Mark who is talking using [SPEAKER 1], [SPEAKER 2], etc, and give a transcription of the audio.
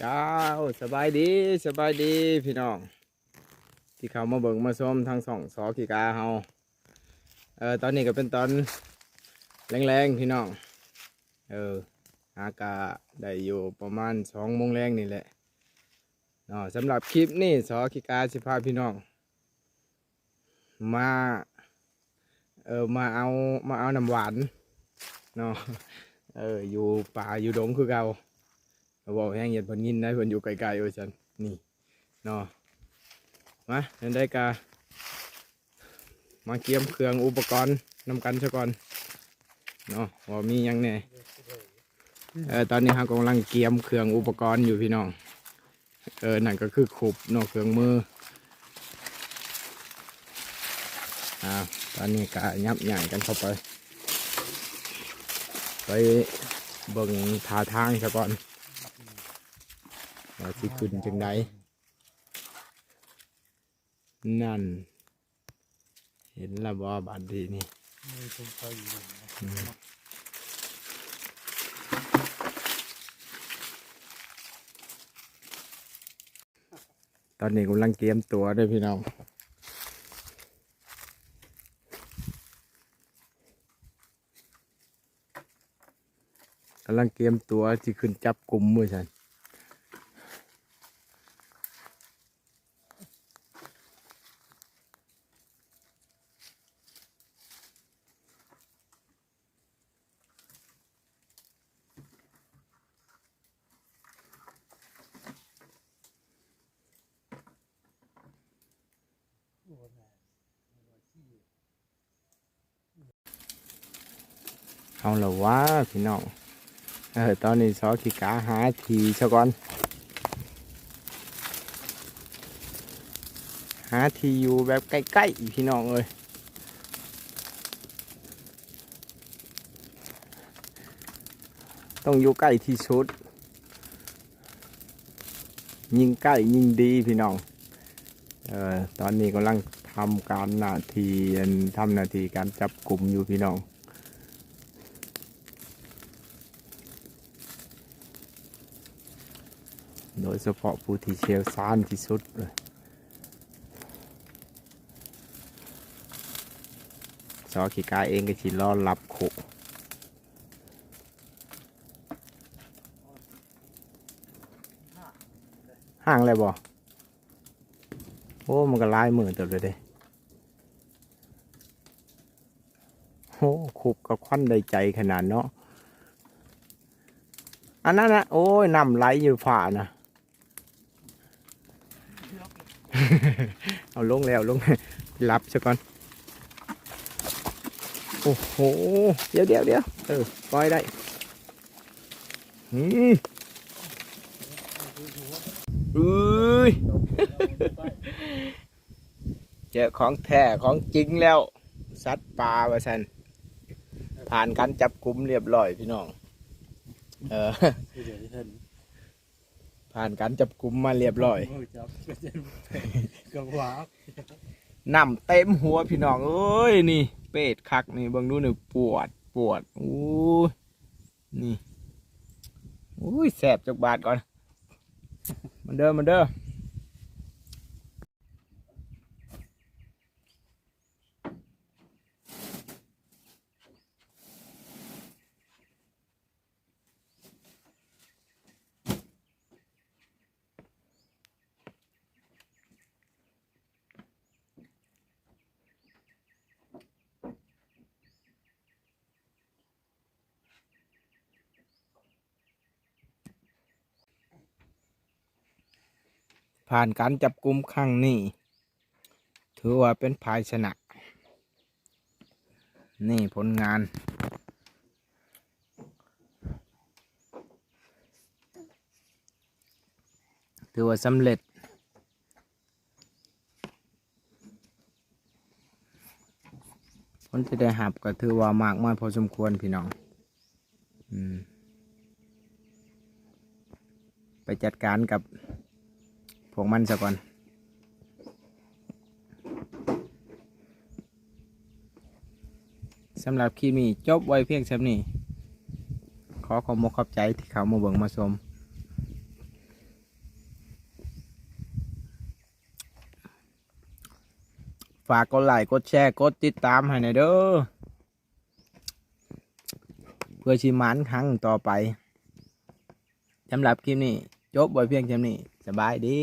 [SPEAKER 1] เจ้าสบายดีสบายดีพี่น้อง ที่เขามาเบิ่งมาชมทางสองสอขีกาเฮาเออตอนนี้ก็เป็นตอนแรงๆพี่น้องเอออากาได้อยู่ประมาณสองโมงแรงนี่แหละเนาะสำหรับคลิปนี้สอขีกาสิพาพี่น้อง มาเออมาเอามาเอาน้ำหวานเนาะเอออยู่ป่าอยู่ดงคือเก่าเขา บอกแห้งเย็นเพิ่นยินได้เพิ่นอยู่ไกลๆโอ้ยจันนี่เนาะมาเดินได้กามาเกียมเครื่องอุปกรณ์นำกันซะก่อนเนาะว่ามียังแน่เออตอนนี้เรากำลังเกียมเครื่องอุปกรณ์อยู่พี่น้องเออนั่นก็คือขุบเนาะเครื่องมืออ่าตอนนี้ก็ยับใหญ่กันเข้าไป ไปเบิ่งท่าทางซะก่อน ว่าสิขึ้นจังไดนั่น เห็นและบ่บาดทีนี่
[SPEAKER 2] มีชมไฟอยู่นะ
[SPEAKER 1] ตอนนี้กำลังเตรียมตัวด้วยพี่น้องกำลังเตรียมตัวที่ขึ้นจับกลุ่มมือฉัน เอาละวะพี่น้องเออตอนนี้ซอขีกาหาทีซะก่อนหาทีอยู่แบบใกล้ๆพี่น้องเอ้ยต้องอยู่ใกล้ที่สุด ยิ่งใกล้ยิ่งดีพี่น้องเออตอนนี้กำลังทำการหน้าที่ทำหน้าที่การจับกลุ่มอยู่พี่น้อง โดยเฉพาะผู้ที่เชี่ยวชาญที่สุดเลยสอขีกาเองก็ชิรอรับโขห่างเลยบ่โอ้ มันก็ลายมือเติบเลยเด้โอ้ขุบกับควันได้ใจขนาดเนาะอันนั้นนะโอ้ยนำไหลอยู่ฝ่านะ เอาลงแล้วลงรับซะก่อน โอ้โห เดี๋ยวเดี๋ยวเดี๋ยวเออปล่อยได้อืมอุ้ยเจอของแท้ของจริงแล้ว สัตว์ป่าวะสันผ่านการจับกลุ่มเรียบร้อยพี่น้อง เออ
[SPEAKER 2] ที่เดี๋ยวที่เห็น
[SPEAKER 1] ผ่านการจับกลุ่มมาเรียบร้อย
[SPEAKER 2] โอ้จับกับหวา
[SPEAKER 1] น้ำเต็มหัวพี่น้องเอ้ยนี่ เป็ดคักนี่เบิ่งดูหนึ่งปวดปวดอู้ยนี่อุ้ยแสบจากบาดก่อนมันเด้อมันเด้อ ผ่านการจับกลุ่มครั้งนี้ ถือว่าเป็นภายชนะ นี่ผลงาน ถือว่าสำเร็จผลที่ได้หับก็ถือว่ามากมายพอสมควรพี่น้อง อืมไปจัดการกับ พวกมันซะก่อนสำหรับคลิปนี้จบไว้เพียงเท่านี้ ขอขอบมกขอบใจที่เขามาเบิ่งมาชมฝากกดไลค์กดแชร์กดติดตามให้หน่อยเด้อเพื่อชิมันครั้งต่อไปสำหรับคลิปนี้ จบไว้เพียงเท่านี้สบายดี